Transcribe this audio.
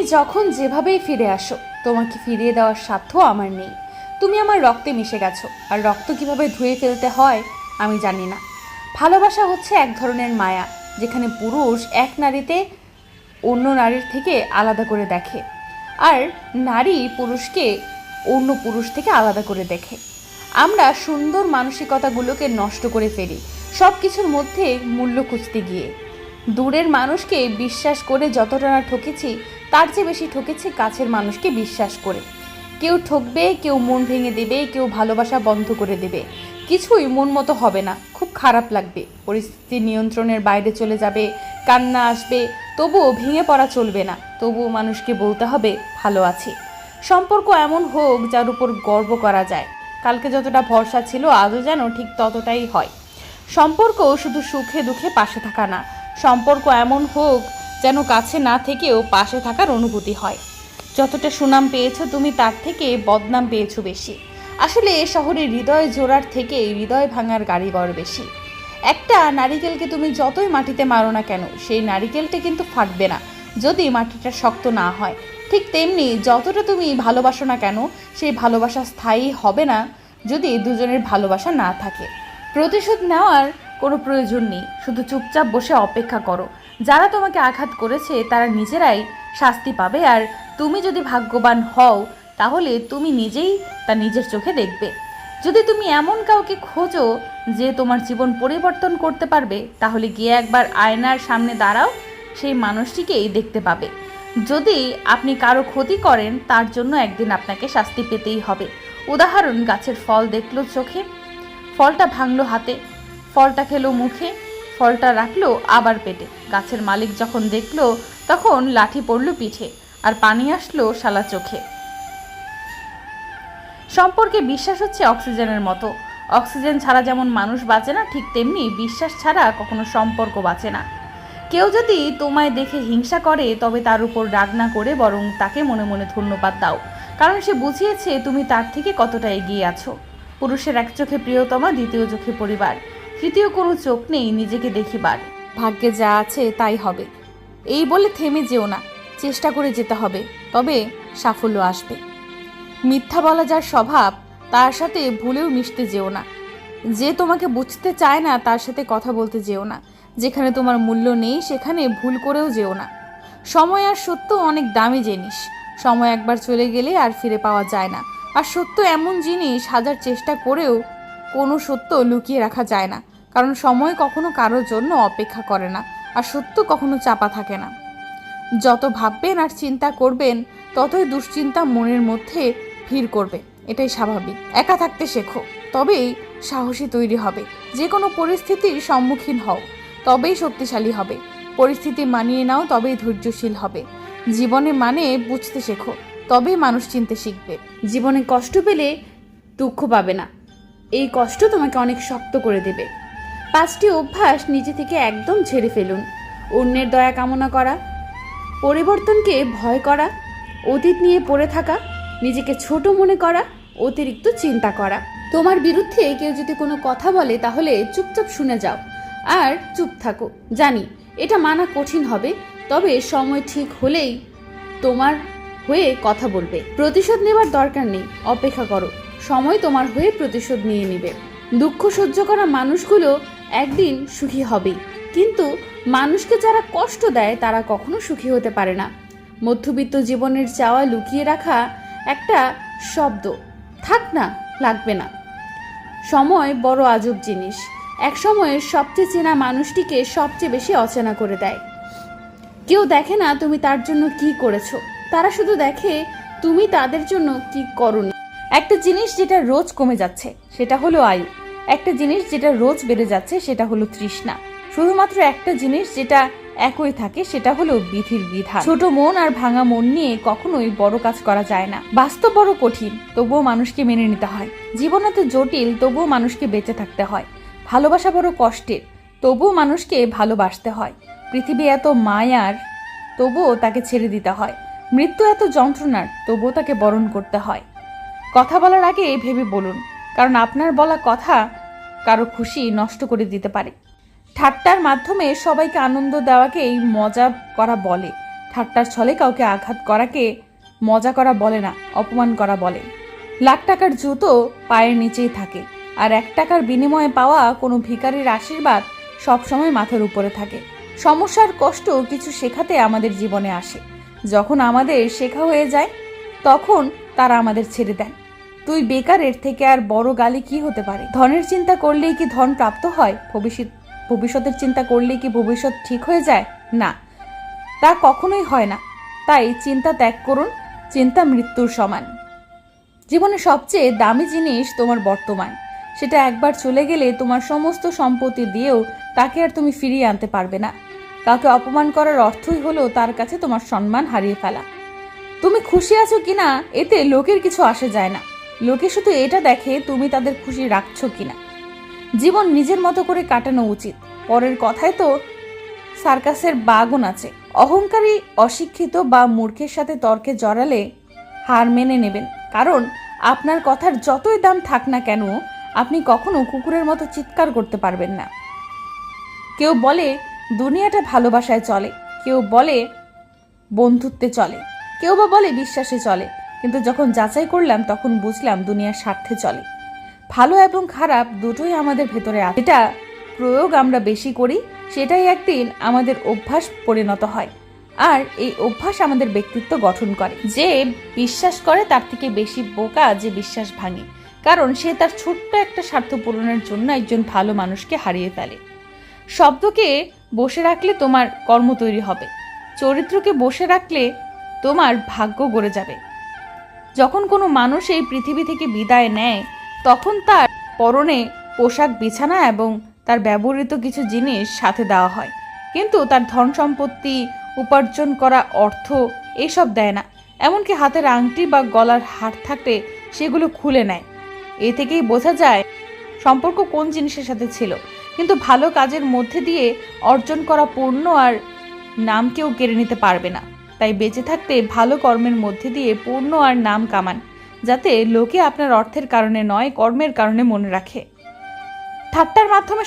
তুমি যখন যেভাবেই ফিরে আসো, তোমাকে ফিরিয়ে দেওয়ার সাধ্য আমার নেই। তুমি আমার রক্তে মিশে গেছো, আর রক্ত কীভাবে ধুয়ে ফেলতে হয়, আমি জানি না। ভালোবাসা হচ্ছে এক ধরনের মায়া, যেখানে পুরুষ এক নারীতে অন্য নারীর থেকে আলাদা করে দেখে, আর নারী পুরুষকে অন্য পুরুষ থেকে আলাদা করে দেখে। আমরা সুন্দর মানসিকতাগুলোকে নষ্ট করে ফেলি সব কিছুর মধ্যে মূল্য খুঁজতে গিয়ে। দূরের মানুষকে বিশ্বাস করে যতটা না ঠকেছি, তার চেয়ে বেশি ঠকেছি কাছের মানুষকে বিশ্বাস করে। কেউ ঠকবে, কেউ মন ভেঙে দেবে, কেউ ভালোবাসা বন্ধ করে দেবে। কিছুই মন মতো হবে না, খুব খারাপ লাগবে। পরিস্থিতি নিয়ন্ত্রণের বাইরে চলে যাবে, কান্না আসবে, তবুও ভেঙে পড়া চলবে না। তবুও মানুষকে বলতে হবে, ভালো আছি। সম্পর্ক এমন হোক যার উপর গর্ব করা যায়। কালকে যতটা ভরসা ছিল, আজও যেন ঠিক ততটাই হয়। সম্পর্ক শুধু সুখে দুঃখে পাশে থাকা না সম্পর্ক এমন হোক যেন কাছে না থেকেও পাশে থাকার অনুভূতি হয়। যতটা সুনাম পেয়েছ তুমি তার থেকে বদনাম পেয়েছ বেশি। আসলে এ শহরে হৃদয় জোড়ার থেকে হৃদয় ভাঙার কারিগর বেশি। একটা নারিকেলকে তুমি যতই মাটিতে মারো না কেন, সেই নারিকেলটা কিন্তু ফাটবে না, যদি মাটিটা শক্ত না হয়। ঠিক তেমনি যতটা তুমি ভালোবাসো না কেন, সেই ভালোবাসা স্থায়ী হবে না যদি দুজনের ভালোবাসা না থাকে। প্রতিশোধ নেওয়ার কোনো প্রয়োজন নেই। শুধু চুপচাপ বসে অপেক্ষা করো। যারা তোমাকে আঘাত করেছে, তারা নিজেরাই শাস্তি পাবে। আর তুমি যদি ভাগ্যবান হও, তাহলে তুমি নিজেই তা নিজের চোখে দেখবে। যদি তুমি এমন কাউকে খোঁজো যে তোমার জীবন পরিবর্তন করতে পারবে, তাহলে গিয়ে একবার আয়নার সামনে দাঁড়াও। সেই মানুষটিকেই দেখতে পাবে। যদি আপনি কারও ক্ষতি করেন, তার জন্য একদিন আপনাকে শাস্তি পেতেই হবে। উদাহরণ, গাছের ফল দেখল চোখে। ফলটা ভাঙলো হাতে। ফলটা খেলো মুখে, ফলটা রাখল আবার পেটে। গাছের মালিক যখন দেখল, তখন লাঠি পড়ল পিঠে আর পানি আসলো শালা চোখে। সম্পর্কে বিশ্বাস হচ্ছে অক্সিজেনের মতো। অক্সিজেন ছাড়া যেমন মানুষ বাঁচে না, ঠিক তেমনি বিশ্বাস ছাড়া কখনো সম্পর্ক বাঁচে না। কেউ যদি তোমায় দেখে হিংসা করে, তবে তার উপর রাগ না করে বরং তাকে মনে মনে ধন্যবাদ দাও। কারণ সে বুঝিয়েছে তুমি তার থেকে কতটা এগিয়ে আছো। পুরুষের এক চোখে প্রিয়তমা, দ্বিতীয় চোখে পরিবার। তৃতীয় কোনো চোখ নেই নিজেকে দেখিবার। ভাগ্যে যা আছে তাই হবে। এই বলে থেমে যেও না, চেষ্টা করে যেতে হবে, তবে সাফল্য আসবে। মিথ্যা বলা যার স্বভাব, তার সাথে ভুলেও মিশতে যেও না। যে তোমাকে বুঝতে চায় না, তার সাথে কথা বলতে যেও না। যেখানে তোমার মূল্য নেই, সেখানে ভুল করেও যেও না। সময় আর সত্য অনেক দামি জিনিস। সময় একবার চলে গেলে আর ফিরে পাওয়া যায় না। আর সত্য এমন জিনিস, হাজার চেষ্টা করেও কোনো সত্য লুকিয়ে রাখা যায় না। কারণ সময় কখনো কারোর জন্য অপেক্ষা করে না, আর সত্য কখনো চাপা থাকে না। যত ভাববেন আর চিন্তা করবেন, ততই দুশ্চিন্তা মনের মধ্যে ভিড় করবে। এটাই স্বাভাবিক। একা থাকতে শেখো। তবেই সাহসী তৈরি হবে। যে কোনো পরিস্থিতির সম্মুখীন হও। তবেই শক্তিশালী হবে। পরিস্থিতি মানিয়ে নাও, তবেই ধৈর্যশীল হবে। জীবনে মানে বুঝতে শেখো। তবেই মানুষ চিনতে শিখবে। জীবনে কষ্ট পেলে দুঃখ পাবে না। এই কষ্ট তোমাকে অনেক শক্ত করে দেবে। পাঁচটি অভ্যাস নিজে থেকে একদম ছেড়ে ফেলুন। অন্যের দয়া কামনা করা, পরিবর্তনকে ভয় করা, অতীত নিয়ে পড়ে থাকা, নিজেকে ছোট মনে করা, অতিরিক্ত চিন্তা করা। তোমার বিরুদ্ধে কেউ যদি কোনো কথা বলে তাহলে চুপচাপ শুনে যাও। আর চুপ থাকো। জানি, এটা মানা কঠিন হবে, তবে সময় ঠিক হলেই তোমার হয়ে কথা বলবে। প্রতিশোধ নেবার দরকার নেই, অপেক্ষা করো। সময় তোমার হয়ে প্রতিশোধ নিয়ে নেবে। দুঃখ সহ্য করা মানুষগুলো একদিন সুখী হবেই। কিন্তু মানুষকে যারা কষ্ট দেয়, তারা কখনো সুখী হতে পারে না। মধ্যবিত্ত জীবনের চাওয়া লুকিয়ে রাখা একটা শব্দ। থাক না, লাগবে না। সময় বড় আজব জিনিস। এক সময়ের সবচেয়ে চেনা মানুষটিকে সবচেয়ে বেশি অচেনা করে দেয়। কেউ দেখে না তুমি তার জন্য কি করেছ। তারা শুধু দেখে, তুমি তাদের জন্য কি করনি? একটা জিনিস যেটা রোজ কমে যাচ্ছে, সেটা হলো আয়ু। একটা জিনিস যেটা রোজ বেড়ে যাচ্ছে সেটা হলো তৃষ্ণা। শুধুমাত্র একটা জিনিস যেটা একই থাকে সেটা হলো বিধির বিধান। ছোট মন আর ভাঙা মন নিয়ে কখনোই বড় কাজ করা যায় না। বাস্তব বড় কঠিন, তবুও মানুষকে মেনে নিতে হয়। জীবন এত জটিল, তবুও মানুষকে বেঁচে থাকতে হয়। ভালোবাসা বড় কষ্টের, তবুও মানুষকে ভালোবাসতে হয়। পৃথিবী এত মায়ার, তবুও তাকে ছেড়ে দিতে হয়। মৃত্যু এত যন্ত্রণার, তবুও তাকে বরণ করতে হয়। কথা বলার আগে ভেবে বলুন কারণ আপনার বলা কথা কারও খুশি নষ্ট করে দিতে পারে। ঠাট্টার মাধ্যমে সবাইকে আনন্দ দেওয়াকেই মজা করা বলে। ঠাট্টার ছলে কাউকে আঘাত করাকে মজা করা বলে না, অপমান করা বলে। লাখ টাকার জুতো পায়ের নিচেই থাকে আর এক টাকার বিনিময়ে পাওয়া কোনো ভিখারির আশীর্বাদ সবসময় মাথার উপরে থাকে। সমস্যার কষ্ট কিছু শেখাতে আমাদের জীবনে আসে। যখন আমাদের শেখা হয়ে যায়, তখন তারা আমাদের ছেড়ে দেন। তুই বেকারের থেকে আর বড় গালি কি হতে পারে? ধনের চিন্তা করলেই কি ধন প্রাপ্ত হয়? ভবিষ্যৎ, ভবিষ্যতের চিন্তা করলেই কি ভবিষ্যৎ ঠিক হয়ে যায়? না, তা কখনোই হয় না। তাই চিন্তা ত্যাগ করুন, চিন্তা মৃত্যুর সমান। জীবনে সবচেয়ে দামি জিনিস তোমার বর্তমান। সেটা একবার চলে গেলে তোমার সমস্ত সম্পত্তি দিয়েও তাকে আর তুমি ফিরিয়ে আনতে পারবে না। কাউকে অপমান করার অর্থই হলো তার কাছে তোমার সম্মান হারিয়ে ফেলা। তুমি খুশি আছো কিনা, এতে লোকের কিছু আসে যায় না। লোকে শুধু এটা দেখে তুমি তাদের খুশি রাখছো কিনা? জীবন নিজের মতো করে কাটানো উচিত। পরের কথায় তো সার্কাসের বাগন আছে। অহংকারী, অশিক্ষিত বা মূর্খের সাথে তর্কে জড়ালে হার মেনে নেবেন। কারণ আপনার কথার যতই দাম থাক না কেন, আপনি কখনো কুকুরের মতো চিৎকার করতে পারবেন না। কেউ বলে, দুনিয়াটা ভালোবাসায় চলে। কেউ বলে, বন্ধুত্বে চলে। কেউ বা বলে, বিশ্বাসে চলে। কিন্তু যখন যাচাই করলাম, তখন বুঝলাম দুনিয়ার স্বার্থে চলে। ভালো এবং খারাপ দুটোই আমাদের ভেতরে আছে। এটা প্রয়োগ আমরা বেশি করি, সেটাই একদিন আমাদের অভ্যাস পরিণত হয়। আর এই অভ্যাস আমাদের ব্যক্তিত্ব গঠন করে। যে বিশ্বাস করে, তার থেকে বেশি বোকা যে বিশ্বাস ভাঙে। কারণ সে তার ছোট্ট একটা স্বার্থ পূরণের জন্য একজন ভালো মানুষকে হারিয়ে ফেলে। শব্দকে বসে রাখলে তোমার কর্ম তৈরি হবে। চরিত্রকে বসে রাখলে তোমার ভাগ্য গড়ে যাবে। যখন কোনো মানুষ এই পৃথিবী থেকে বিদায় নেয়, তখন তার পরনে পোশাক, বিছানা এবং তার ব্যবহৃত কিছু জিনিস সাথে দেওয়া হয়। কিন্তু তার ধন সম্পত্তি, উপার্জন করা অর্থ এসব দেয় না। এমনকি হাতের আংটি বা গলার হার থাকলে সেগুলো খুলে নেয়। এ থেকেই বোঝা যায় সম্পর্ক কোন জিনিসের সাথে ছিল। কিন্তু ভালো কাজের মধ্যে দিয়ে অর্জন করা পূর্ণ আর নাম কেউ কেড়ে নিতে পারবে না। তাই বেঁচে থাকতে ভালো কর্মের মধ্যে দিয়ে পূর্ণ আর নাম কামান, যাতে লোকে আপনার অর্থের কারণে নয়, কর্মের কারণে মনে রাখে। ঠাট্টার মাধ্যমে